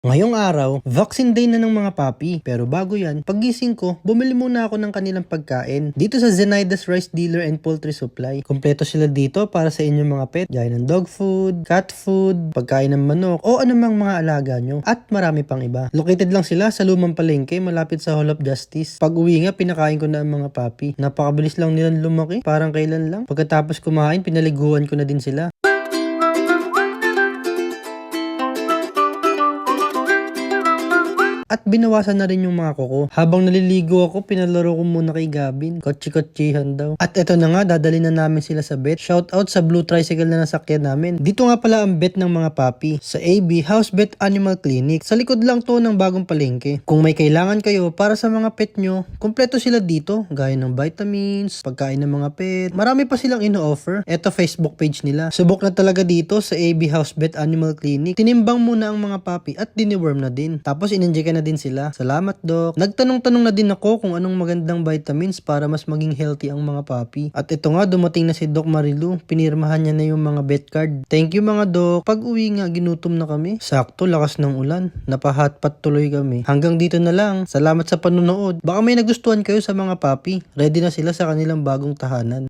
Ngayong araw, vaccine day na ng mga papi. Pero bago yan, pagising ko, bumili muna ako ng kanilang pagkain. Dito sa Zenaida's Rice Dealer and Poultry Supply. Kompleto sila dito para sa inyong mga pet. Gaya ng dog food, cat food, pagkain ng manok, o anumang mga alaga nyo. At marami pang iba. Located lang sila sa Lumang Palengke, malapit sa Hall of Justice. Pag uwi nga, pinakain ko na ang mga papi. Napakabilis lang nilang lumaki, parang kailan lang. Pagkatapos kumain, pinaliguan ko na din sila. At binawasan na rin yung mga kuko. Habang naliligo ako, pinalaro ko muna kay Gabin. Kotsi-kotsihan daw. At eto na nga, dadali na namin sila sa vet. Shout out sa blue tricycle na nasakyan namin. Dito nga pala ang vet ng mga papi. Sa AB House Vet Animal Clinic. Sa likod lang to ng bagong palengke. Kung may kailangan kayo para sa mga pet nyo, kompleto sila dito. Gaya ng vitamins, pagkain ng mga pet. Marami pa silang ino-offer. Eto Facebook page nila. Subok na talaga dito sa AB House Vet Animal Clinic. Tinimbang muna ang mga papi at diniworm na din. Tapos in-inject na din sila. Salamat, Doc. Nagtanong-tanong na din ako kung anong magandang vitamins para mas maging healthy ang mga papi. At ito nga, dumating na si Doc Marilu. Pinirmahan niya na yung mga vet card. Thank you mga Doc. Pag uwi nga, ginutom na kami. Sakto, lakas ng ulan. Napahatpat tuloy kami. Hanggang dito na lang. Salamat sa panonood. Baka may nagustuhan kayo sa mga papi. Ready na sila sa kanilang bagong tahanan.